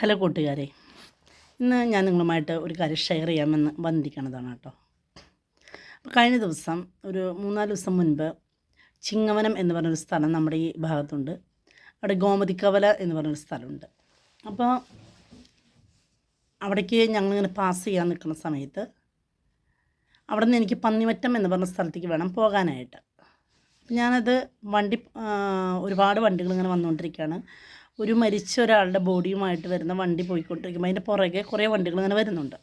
Hello കൂട്ടുകാരെ. ഇന്ന് ഞാൻ നിങ്ങളുമായിട്ട് ഒരു കാര്യം ഷെയർ ചെയ്യാമെന്ന് വന്നിരിക്കണതാണ് കേട്ടോ. അപ്പോൾ കഴിഞ്ഞ ദിവസം ഒരു മൂന്നാൽ ദിവസം മുൻപ് ചിങ്ങവനം എന്ന് പറഞ്ഞൊരു സ്ഥലം നമ്മുടെ ഈ ഭാഗത്തുണ്ട്. അവിടെ ഗോമതിക്കവല എന്ന് പറഞ്ഞൊരു സ്ഥലമുണ്ട്. അപ്പോൾ അവിടേക്ക് ഞങ്ങളിങ്ങനെ പാസ് ചെയ്യാൻ നിൽക്കുന്ന സമയത്ത് അവിടെ നിന്ന് എനിക്ക് പന്നിമറ്റം എന്ന് പറഞ്ഞ സ്ഥലത്തേക്ക് വേണം പോകാനായിട്ട്. ഞാനത് വണ്ടി ഒരുപാട് വണ്ടികൾ ഇങ്ങനെ വന്നുകൊണ്ടിരിക്കുകയാണ്. ഒരു മരിച്ച ഒരാളുടെ ബോഡിയുമായിട്ട് വരുന്ന വണ്ടി പോയിക്കൊണ്ടിരിക്കുമ്പോൾ അതിന്റെ പുറകെ കുറേ വണ്ടികൾ ഇങ്ങനെ വരുന്നുണ്ട്.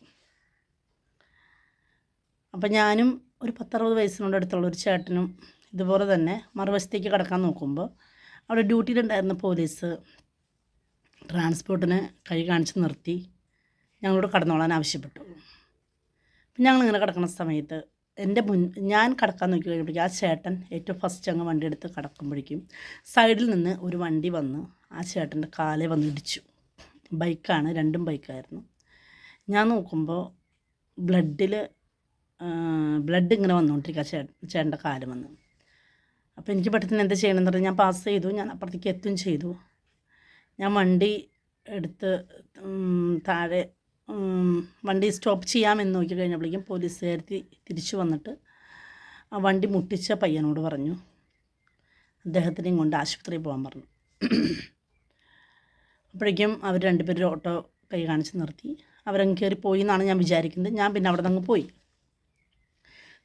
അപ്പം ഞാനും ഒരു പത്തറുപത് വയസ്സിനോട് അടുത്തുള്ള ഒരു ചേട്ടനും ഇതുപോലെ തന്നെ മറുവശത്തേക്ക് കിടക്കാൻ നോക്കുമ്പോൾ അവിടെ ഡ്യൂട്ടിയിലുണ്ടായിരുന്ന പോലീസ് ട്രാൻസ്പോർട്ടിന് കൈ കാണിച്ച് നിർത്തി ഞങ്ങളോട് കടന്നോളാൻ ആവശ്യപ്പെട്ടു. ഞങ്ങളിങ്ങനെ കിടക്കുന്ന സമയത്ത് എന്റെ മുൻ ഞാൻ കടക്കാൻ നോക്കി കഴിയുമ്പോഴേക്കും ആ ചേട്ടൻ ഏറ്റവും ഫസ്റ്റ് അങ്ങ് വണ്ടി എടുത്ത് കടക്കുമ്പോഴേക്കും സൈഡിൽ നിന്ന് ഒരു വണ്ടി വന്ന് ആ ചേട്ടന്റെ കാലേ വന്നിടിച്ചു ബൈക്കാണ് രണ്ടും ബൈക്കായിരുന്നു. ഞാൻ നോക്കുമ്പോൾ ബ്ലഡിൽ ബ്ലഡ് ഇങ്ങനെ വന്നുകൊണ്ടിരിക്കുക ചേ ചേട്ടന്റെ കാൽ വന്ന്. അപ്പോൾ എനിക്ക് പെട്ടെന്ന് എന്താ ചെയ്യണമെന്ന് പറഞ്ഞാൽ ഞാൻ പാസ് ചെയ്തു ഞാൻ അപ്പുറത്തേക്ക് എത്തും ചെയ്തു. ഞാൻ വണ്ടി എടുത്ത് താഴെ വണ്ടി സ്റ്റോപ്പ് ചെയ്യാമെന്ന് നോക്കി കഴിഞ്ഞപ്പോഴേക്കും പോലീസുകാരത്തി തിരിച്ചു വന്നിട്ട് ആ വണ്ടി മുട്ടിച്ച പയ്യനോട് പറഞ്ഞു. അദ്ദേഹത്തിനെയും കൊണ്ട് ആശുപത്രിയിൽ പോകാൻ പറഞ്ഞു. അപ്പോഴേക്കും അവർ രണ്ടുപേരും ഓട്ടോ കൈ കാണിച്ച് നിർത്തി. അവരങ്ങ് കയറി പോയി എന്നാണ് ഞാൻ വിചാരിക്കുന്നത്. ഞാൻ പിന്നെ അവിടെ നിന്ന് പോയി.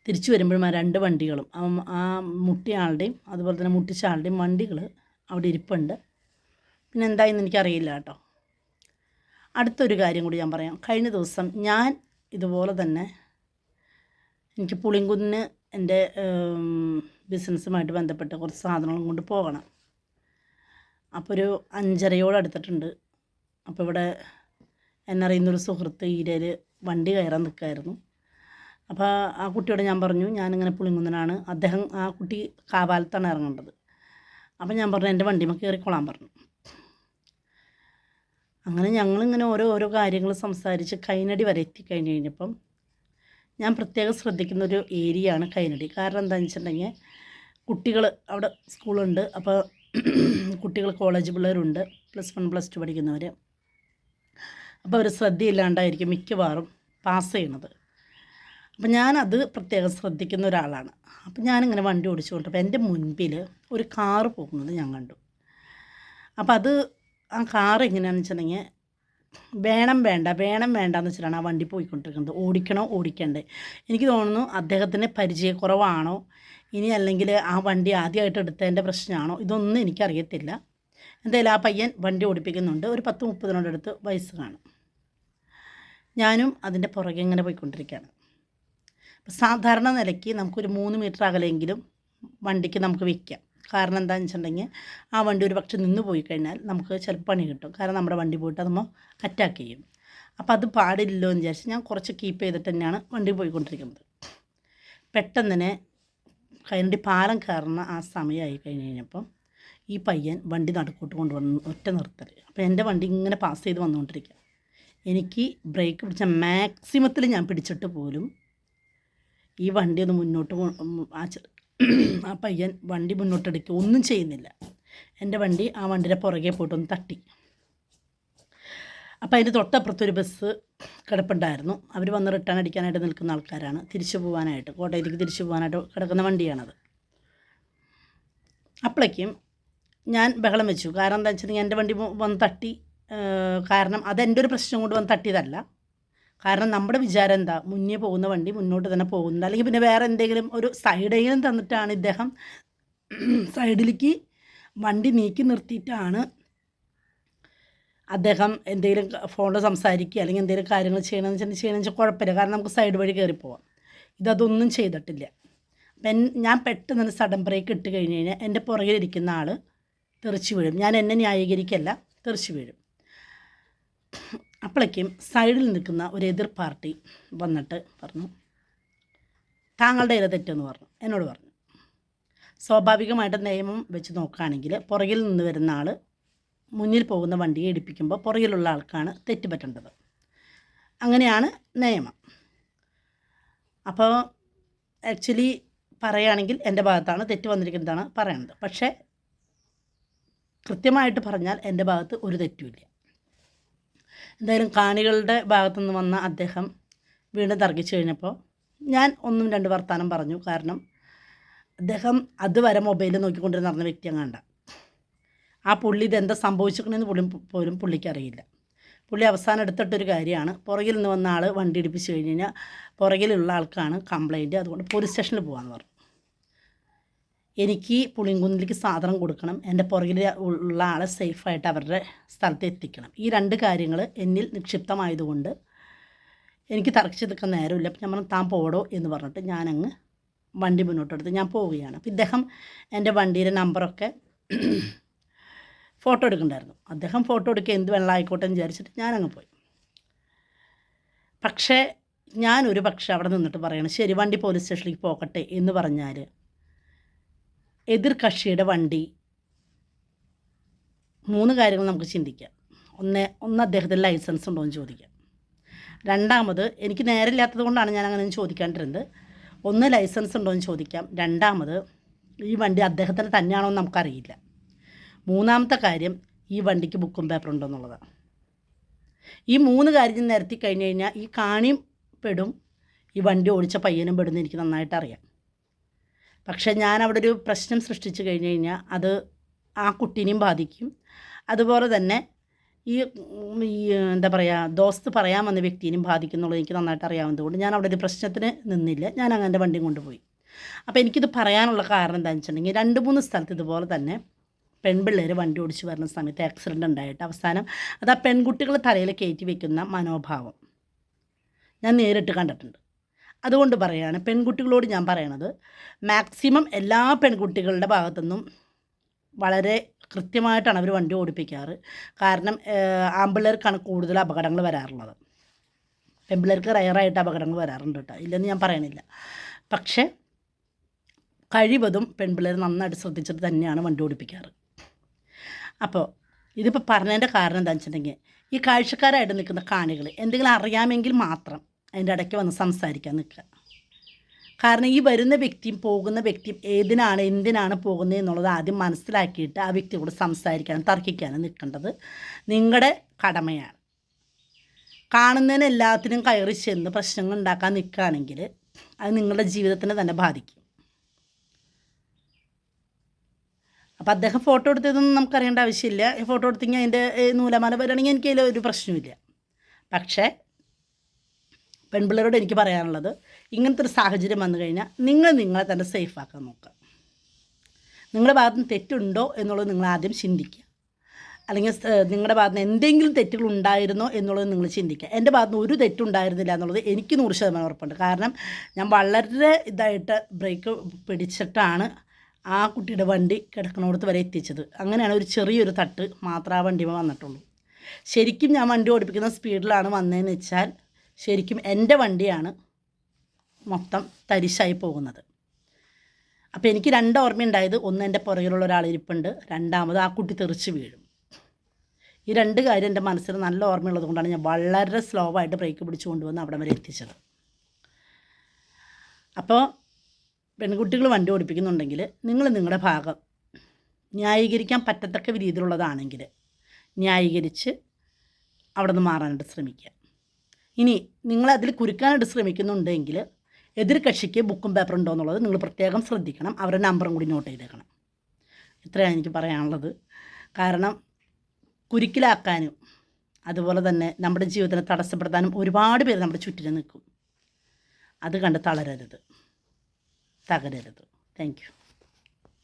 തിരിച്ചു വരുമ്പോഴും ആ രണ്ട് വണ്ടികളും ആ മുട്ടിയ ആളുടെയും അതുപോലെ തന്നെ മുട്ടിച്ച ആളുടെയും വണ്ടികൾ അവിടെ ഇരിപ്പുണ്ട്. പിന്നെ എന്തായെന്ന് എനിക്കറിയില്ല കേട്ടോ. അടുത്തൊരു കാര്യം കൂടി ഞാൻ പറയാം. കഴിഞ്ഞ ദിവസം ഞാൻ ഇതുപോലെ തന്നെ എനിക്ക് പുളിങ്കുന്നിന് എന്റെ ബിസിനസ്സുമായിട്ട് ബന്ധപ്പെട്ട് കുറച്ച് സാധനങ്ങളും കൊണ്ട് പോകണം. അപ്പോൾ ഒരു അഞ്ചരയോട് അടുത്തിട്ടുണ്ട്. അപ്പോൾ ഇവിടെ എന്നറിയുന്നൊരു സുഹൃത്ത് ഈരയിൽ വണ്ടി കയറാൻ നിൽക്കായിരുന്നു അപ്പോൾ ആ കുട്ടിയോട് ഞാൻ പറഞ്ഞു ഞാനിങ്ങനെ പുളിങ്കുന്നനാണ് അദ്ദേഹം ആ കുട്ടി കാവാലത്താണ് ഇറങ്ങേണ്ടത്. അപ്പം ഞാൻ പറഞ്ഞു എന്റെ വണ്ടിമ കയറിക്കൊള്ളാൻ പറഞ്ഞു. അങ്ങനെ ഞങ്ങളിങ്ങനെ ഓരോ ഓരോ കാര്യങ്ങൾ സംസാരിച്ച് കൈനടി വരെ എത്തിക്കഴിഞ്ഞ് കഴിഞ്ഞപ്പം ഞാൻ പ്രത്യേകം ശ്രദ്ധിക്കുന്ന ഒരു ഏരിയയാണ് കൈനടി. കാരണം എന്താണെന്ന് വെച്ചിട്ടുണ്ടെങ്കിൽ കുട്ടികൾ അവിടെ സ്കൂളുണ്ട്. അപ്പോൾ കുട്ടികൾ കോളേജ് പിള്ളേരുണ്ട്. പ്ലസ് വൺ പ്ലസ് ടു പഠിക്കുന്നവർ അപ്പോൾ അവർ ശ്രദ്ധയില്ലാണ്ടായിരിക്കും മിക്കവാറും പാസ് ചെയ്യണത്. അപ്പം ഞാനത് പ്രത്യേകം ശ്രദ്ധിക്കുന്ന ഒരാളാണ്. അപ്പം ഞാനിങ്ങനെ വണ്ടി ഓടിച്ചുകൊണ്ടപ്പോൾ എന്റെ മുൻപിൽ ഒരു കാറ് പോകുന്നത് ഞാൻ കണ്ടു. അപ്പം അത് ആ കാർ എങ്ങനെയാണെന്ന് വെച്ചിട്ടുണ്ടെങ്കിൽ വേണം വേണ്ട വേണം വേണ്ട എന്ന് വെച്ചിട്ടാണ് ആ വണ്ടി പോയിക്കൊണ്ടിരിക്കുന്നത്. ഓടിക്കണോ ഓടിക്കണ്ടേ. എനിക്ക് തോന്നുന്നു അദ്ദേഹത്തിന് പരിചയക്കുറവാണോ? ഇനി അല്ലെങ്കിൽ ആ വണ്ടി ആദ്യമായിട്ട് എടുത്തതിന്റെ പ്രശ്നമാണോ? ഇതൊന്നും എനിക്കറിയത്തില്ല. എന്തായാലും ആ പയ്യൻ വണ്ടി ഓടിപ്പിക്കുന്നുണ്ട്. ഒരു പത്ത് മുപ്പതിനോടടുത്ത് വയസ്സ് കാണും. ഞാനും അതിന്റെ പുറകെ ഇങ്ങനെ പോയിക്കൊണ്ടിരിക്കുകയാണ്. സാധാരണ നിലയ്ക്ക് നമുക്കൊരു മൂന്ന് മീറ്റർ അകലെങ്കിലും വണ്ടിക്ക് നമുക്ക് വയ്ക്കാം കാരണം എന്താണെന്ന് വെച്ചിട്ടുണ്ടെങ്കിൽ ആ വണ്ടി ഒരു പക്ഷെ നിന്ന് പോയി കഴിഞ്ഞാൽ നമുക്ക് ചിലപ്പോൾ പണി കിട്ടും. കാരണം നമ്മുടെ വണ്ടി പോയിട്ട് നമ്മൾ അറ്റാക്ക് ചെയ്യും. അപ്പോൾ അത് പാടില്ലല്ലോ എന്ന് വിചാരിച്ച് ഞാൻ കുറച്ച് കീപ്പ് ചെയ്തിട്ട് തന്നെയാണ് വണ്ടി പോയിക്കൊണ്ടിരിക്കുന്നത്. പെട്ടെന്ന് തന്നെ കൈനടി പാലം കയറുന്ന ആ സമയമായി കഴിഞ്ഞ് കഴിഞ്ഞപ്പം ഈ പയ്യൻ വണ്ടി നടുക്കോട്ട് കൊണ്ടുവന്ന് ഒറ്റ നിർത്തൽ അപ്പോൾ എന്റെ വണ്ടി ഇങ്ങനെ പാസ് ചെയ്ത് വന്നുകൊണ്ടിരിക്കുക. എനിക്ക് ബ്രേക്ക് പിടിച്ച മാക്സിമത്തിൽ ഞാൻ പിടിച്ചിട്ട് പോലും ഈ വണ്ടി ഒന്ന് മുന്നോട്ട് ആ ആ പയ്യൻ വണ്ടി മുന്നോട്ടെടുക്കുക. ഒന്നും ചെയ്യുന്നില്ല. എന്റെ വണ്ടി ആ വണ്ടിയുടെ പുറകെ പോയിട്ടൊന്ന് തട്ടി. അപ്പോൾ അതിന്റെ തൊട്ടപ്പുറത്തൊരു ബസ് കിടപ്പുണ്ടായിരുന്നു. അവർ വന്ന് റിട്ടേൺ അടിക്കാനായിട്ട് നിൽക്കുന്ന ആൾക്കാരാണ്. തിരിച്ചു പോകാനായിട്ട് കോട്ടയത്തേക്ക് തിരിച്ചു പോകാനായിട്ട് കിടക്കുന്ന വണ്ടിയാണത്. അപ്പോഴേക്കും ഞാൻ ബഹളം വെച്ചു. കാരണം എന്താ വെച്ചിട്ടുണ്ടെങ്കിൽ എന്റെ വണ്ടി വന്ന് തട്ടി കാരണം അതെന്റെ ഒരു പ്രശ്നം കൊണ്ട് വന്ന് തട്ടിയതല്ല. കാരണം നമ്മുടെ വിചാരം എന്താ? മുന്നേ പോകുന്ന വണ്ടി മുന്നോട്ട് തന്നെ പോകുന്നത്. അല്ലെങ്കിൽ പിന്നെ വേറെ എന്തെങ്കിലും ഒരു സൈഡെങ്കിലും തന്നിട്ടാണ് ഇദ്ദേഹം സൈഡിലേക്ക് വണ്ടി നീക്കി നിർത്തിയിട്ടാണ് അദ്ദേഹം എന്തെങ്കിലും ഫോണിൽ സംസാരിക്കുക അല്ലെങ്കിൽ എന്തെങ്കിലും കാര്യങ്ങൾ ചെയ്യണമെന്ന് വെച്ചാൽ ചെയ്യണമെന്ന് വെച്ചാൽ കുഴപ്പമില്ല. കാരണം നമുക്ക് സൈഡ് വഴി കയറി പോവാം. ഇതതൊന്നും ചെയ്തിട്ടില്ല. അപ്പം ഞാൻ പെട്ടെന്ന് തന്നെ സഡൻ ബ്രേക്ക് ഇട്ട് കഴിഞ്ഞ് കഴിഞ്ഞാൽ എന്റെ പുറകിലിരിക്കുന്ന ആൾ തെറിച്ച് വീഴും. ഞാൻ എന്നെ ന്യായീകരിക്കല്ല തെറിച്ച് വീഴും. അപ്പോഴേക്കും സൈഡിൽ നിൽക്കുന്ന ഒരു എതിർ പാർട്ടി വന്നിട്ട് പറഞ്ഞു താങ്കളുടെ ഇല തെറ്റെന്ന് പറഞ്ഞു. എന്നോട് പറഞ്ഞു. സ്വാഭാവികമായിട്ട് നിയമം വെച്ച് നോക്കുകയാണെങ്കിൽ പുറകിൽ നിന്ന് വരുന്ന ആൾ മുന്നിൽ പോകുന്ന വണ്ടിയെ ഇടിപ്പിക്കുമ്പോൾ പുറകിലുള്ള ആൾക്കാണ് തെറ്റ് പറ്റേണ്ടത് അങ്ങനെയാണ് നിയമം. അപ്പോൾ ആക്ച്വലി പറയുകയാണെങ്കിൽ എന്റെ ഭാഗത്താണ് തെറ്റ് വന്നിരിക്കുന്നതാണ് പറയുന്നത് പക്ഷേ കൃത്യമായിട്ട് പറഞ്ഞാൽ എന്റെ ഭാഗത്ത് ഒരു തെറ്റുമില്ല എന്തായാലും കാണികളുടെ ഭാഗത്തുനിന്ന് വന്ന അദ്ദേഹം വീണ്ടും തർക്കിച്ചു കഴിഞ്ഞപ്പോൾ ഞാൻ ഒന്നും രണ്ട് വർത്താനം പറഞ്ഞു. കാരണം അദ്ദേഹം അതുവരെ മൊബൈൽ നോക്കിക്കൊണ്ടിരുന്ന നടന്ന വ്യക്തിയാണ് കണ്ട. ആ പുള്ളി ഇതെന്താ സംഭവിച്ചിരിക്കണമെന്ന് പുള്ളി പോലും പുള്ളിക്ക് അറിയില്ല. പുള്ളി അവസാനം എടുത്തിട്ടൊരു കാര്യമാണ്. പുറകിൽ നിന്ന് വന്ന ആൾ വണ്ടി ഇടിപ്പിച്ച് കഴിഞ്ഞ് കഴിഞ്ഞാൽ പുറകിലുള്ള ആൾക്കാണ് കംപ്ലൈന്റ് അതുകൊണ്ട് പോലീസ് സ്റ്റേഷനിൽ പോകാമെന്ന് പറഞ്ഞു. എനിക്ക് പുളിങ്കുന്നിലേക്ക് സാധനം കൊടുക്കണം. എന്റെ പുറകിൽ ഉള്ള ആളെ സേഫായിട്ട് അവരുടെ സ്ഥലത്ത് എത്തിക്കണം. ഈ രണ്ട് കാര്യങ്ങൾ എന്നിൽ നിക്ഷിപ്തമായതുകൊണ്ട് എനിക്ക് തറച്ചു നിൽക്കാൻ നേരമില്ല. അപ്പം ഞാൻ പറഞ്ഞു താൻ പോടോ എന്ന് പറഞ്ഞിട്ട് ഞാനങ്ങ് വണ്ടി മുന്നോട്ടെടുത്ത് ഞാൻ പോവുകയാണ്. അപ്പം ഇദ്ദേഹം എന്റെ വണ്ടിയുടെ നമ്പറൊക്കെ ഫോട്ടോ എടുക്കണ്ടായിരുന്നു. അദ്ദേഹം ഫോട്ടോ എടുക്കുക എന്ത് വെള്ളം ആയിക്കോട്ടെ എന്ന് വിചാരിച്ചിട്ട് ഞാനങ്ങ് പോയി. പക്ഷേ ഞാനൊരു പക്ഷേ അവിടെ നിന്നിട്ട് പറയണം ശരി വണ്ടി പോലീസ് സ്റ്റേഷനിലേക്ക് പോകട്ടെ എന്ന് പറഞ്ഞാൽ എതിർ കക്ഷിയുടെ വണ്ടി. മൂന്ന് കാര്യങ്ങൾ നമുക്ക് ചിന്തിക്കാം. ഒന്ന് ഒന്ന് അദ്ദേഹത്തിന്റെ ലൈസൻസ് ഉണ്ടോ എന്ന് ചോദിക്കാം. രണ്ടാമത് എനിക്ക് നേരമില്ലാത്തത് കൊണ്ടാണ് ഞാൻ അങ്ങനെ ചോദിക്കാണ്ടിരുന്നത്. ഒന്ന് ലൈസൻസ് ഉണ്ടോ എന്ന് ചോദിക്കാം. രണ്ടാമത് ഈ വണ്ടി അദ്ദേഹത്തിന് തന്നെയാണോ എന്ന് നമുക്കറിയില്ല. മൂന്നാമത്തെ കാര്യം ഈ വണ്ടിക്ക് ബുക്കും പേപ്പറും ഉണ്ടോ എന്നുള്ളതാണ് ഈ മൂന്ന് കാര്യം നിരത്തി കഴിഞ്ഞ് കഴിഞ്ഞാൽ ഈ കാണിയും പെടും ഈ വണ്ടി ഓടിച്ച പയ്യനും പെടുന്ന എനിക്ക് നന്നായിട്ട് അറിയാം. പക്ഷേ ഞാൻ അവിടെ ഒരു പ്രശ്നം സൃഷ്ടിച്ചു കഴിഞ്ഞ് കഴിഞ്ഞാൽ അത് ആ കുട്ടീനെയും ബാധിക്കും. അതുപോലെ തന്നെ ഈ എന്താ പറയുക ദോസ്ത് പറയാൻ വന്ന വ്യക്തിനെയും ബാധിക്കുന്നുള്ളത് എനിക്ക് നന്നായിട്ട് അറിയാവുന്നതുകൊണ്ട് ഞാൻ അവിടെ ഒരു പ്രശ്നത്തിന് നിന്നില്ല. ഞാൻ അങ്ങനെ വണ്ടിയും കൊണ്ടുപോയി. അപ്പോൾ എനിക്കിത് പറയാനുള്ള കാരണം എന്താണെന്ന് വെച്ചിട്ടുണ്ടെങ്കിൽ രണ്ട് മൂന്ന് സ്ഥലത്ത് ഇതുപോലെ തന്നെ പെൺപിള്ളേർ വണ്ടി ഓടിച്ച് വരുന്ന സമയത്ത് ആക്സിഡന്റ് ഉണ്ടായിട്ട് അവസാനം അത് ആ പെൺകുട്ടികളെ തലയിൽ കയറ്റി വെക്കുന്ന മനോഭാവം ഞാൻ നേരിട്ട് കണ്ടിട്ടുണ്ട്. അതുകൊണ്ട് പറയുകയാണ് പെൺകുട്ടികളോട് ഞാൻ പറയണത് മാക്സിമം എല്ലാ പെൺകുട്ടികളുടെ ഭാഗത്തുനിന്നും വളരെ കൃത്യമായിട്ടാണ് അവർ വണ്ടി ഓടിപ്പിക്കാറ്. കാരണം ആമ്പിള്ളേർക്കാണ് കൂടുതൽ അപകടങ്ങൾ വരാറുള്ളത്. പെമ്പിള്ളേർക്ക് റയറായിട്ട് അപകടങ്ങൾ വരാറുണ്ട് കേട്ടോ. ഇല്ലെന്ന് ഞാൻ പറയണില്ല. പക്ഷേ കഴിവതും പെൺപിള്ളേർ നന്നായിട്ട് ശ്രദ്ധിച്ചിട്ട് തന്നെയാണ് വണ്ടി ഓടിപ്പിക്കാറ്. അപ്പോൾ ഇതിപ്പോൾ പറഞ്ഞതിന്റെ കാരണം എന്താണെന്ന് വെച്ചിട്ടുണ്ടെങ്കിൽ ഈ കാഴ്ചക്കാരായിട്ട് നിൽക്കുന്ന കാണികൾ എന്തെങ്കിലും അറിയാമെങ്കിൽ മാത്രം അതിന്റെ ഇടയ്ക്ക് വന്ന് സംസാരിക്കാൻ നിൽക്കുക. കാരണം ഈ വരുന്ന വ്യക്തിയും പോകുന്ന വ്യക്തിയും ഏതിനാണ് എന്തിനാണ് പോകുന്നത് എന്നുള്ളത് ആദ്യം മനസ്സിലാക്കിയിട്ട് ആ വ്യക്തിയോട് സംസാരിക്കാനും തർക്കിക്കാനും നിൽക്കേണ്ടത് നിങ്ങളുടെ കടമയാണ്. കാണുന്നതിന് എല്ലാത്തിനും കയറി ചെന്ന് പ്രശ്നങ്ങൾ ഉണ്ടാക്കാൻ നിൽക്കുകയാണെങ്കിൽ അത് നിങ്ങളുടെ ജീവിതത്തിനെ തന്നെ ബാധിക്കും. അപ്പോൾ അദ്ദേഹം ഫോട്ടോ എടുത്തതൊന്നും നമുക്കറിയേണ്ട ആവശ്യമില്ല. ഫോട്ടോ എടുത്തെങ്കിൽ അതിന്റെ നൂലമാല വരികയാണെങ്കിൽ എനിക്ക് അതിൽ ഒരു പ്രശ്നമില്ല പക്ഷേ പെൺപിള്ളേരോട് എനിക്ക് പറയാനുള്ളത് ഇങ്ങനത്തെ ഒരു സാഹചര്യം വന്നു കഴിഞ്ഞാൽ നിങ്ങൾ നിങ്ങളെ തന്നെ സേഫാക്കാൻ നോക്കുക. നിങ്ങളുടെ ഭാഗത്ത് നിന്ന് തെറ്റുണ്ടോ എന്നുള്ളത് നിങ്ങൾ ആദ്യം ചിന്തിക്കുക. അല്ലെങ്കിൽ നിങ്ങളുടെ ഭാഗത്ത് നിന്ന് എന്തെങ്കിലും തെറ്റുകൾ ഉണ്ടായിരുന്നോ എന്നുള്ളത് നിങ്ങൾ ചിന്തിക്കുക. എന്റെ ഭാഗത്ത് നിന്ന് ഒരു തെറ്റുണ്ടായിരുന്നില്ല എന്നുള്ളത് എനിക്ക് നൂറ് ശതമാനം ഉറപ്പുണ്ട്. കാരണം ഞാൻ വളരെ ഇതായിട്ട് ബ്രേക്ക് പിടിച്ചിട്ടാണ് ആ കുട്ടിയുടെ വണ്ടി കിടക്കണോടത്ത് വരെ എത്തിച്ചത്. അങ്ങനെയാണ് ഒരു ചെറിയൊരു തട്ട് മാത്രം ആ വണ്ടിമ വന്നിട്ടുള്ളൂ. ശരിക്കും ഞാൻ വണ്ടി ഓടിപ്പിക്കുന്ന സ്പീഡിലാണ് വന്നതെന്ന് വെച്ചാൽ ശരിക്കും എന്റെ വണ്ടിയാണ് മൊത്തം തരിശായി പോകുന്നത്. അപ്പോൾ എനിക്ക് രണ്ട് ഓർമ്മയുണ്ടായത് ഒന്ന് എന്റെ പുറകിലുള്ള ഒരാൾ ഇരിപ്പുണ്ട്. രണ്ടാമത് ആ കുട്ടി തെറിച്ച് വീഴും. ഈ രണ്ട് കാര്യം എന്റെ മനസ്സിൽ നല്ല ഓർമ്മയുള്ളത് കൊണ്ടാണ് ഞാൻ വളരെ സ്ലോ ആയിട്ട് ബ്രേക്ക് പിടിച്ച് കൊണ്ടുവന്ന് അവിടെ വരെ എത്തിച്ചത്. അപ്പോൾ പെൺകുട്ടികൾ വണ്ടി ഓടിപ്പിക്കുന്നുണ്ടെങ്കിൽ നിങ്ങൾ നിങ്ങളുടെ ഭാഗം ന്യായീകരിക്കാൻ പറ്റത്തക്ക രീതിയിലുള്ളതാണെങ്കിൽ ന്യായീകരിച്ച് അവിടെ നിന്ന് മാറാനായിട്ട് ശ്രമിക്കുക. ഇനി നിങ്ങൾ അതിൽ കുരുക്കാനായിട്ട് ശ്രമിക്കുന്നുണ്ടെങ്കിൽ എതിർ കക്ഷിക്ക് ബുക്കും പേപ്പറും ഉണ്ടോ എന്നുള്ളത് നിങ്ങൾ പ്രത്യേകം ശ്രദ്ധിക്കണം. അവരുടെ നമ്പറും കൂടി നോട്ട് ചെയ്തേക്കണം. ഇത്രയാണ് എനിക്ക് പറയാനുള്ളത്. കാരണം കുരുക്കിലാക്കാനും അതുപോലെ തന്നെ നമ്മുടെ ജീവിതത്തിനെ തടസ്സപ്പെടുത്താനും ഒരുപാട് പേര് നമ്മുടെ ചുറ്റിനും നിൽക്കും. അത് കണ്ട് തളരരുത്. തകരരുത്. താങ്ക്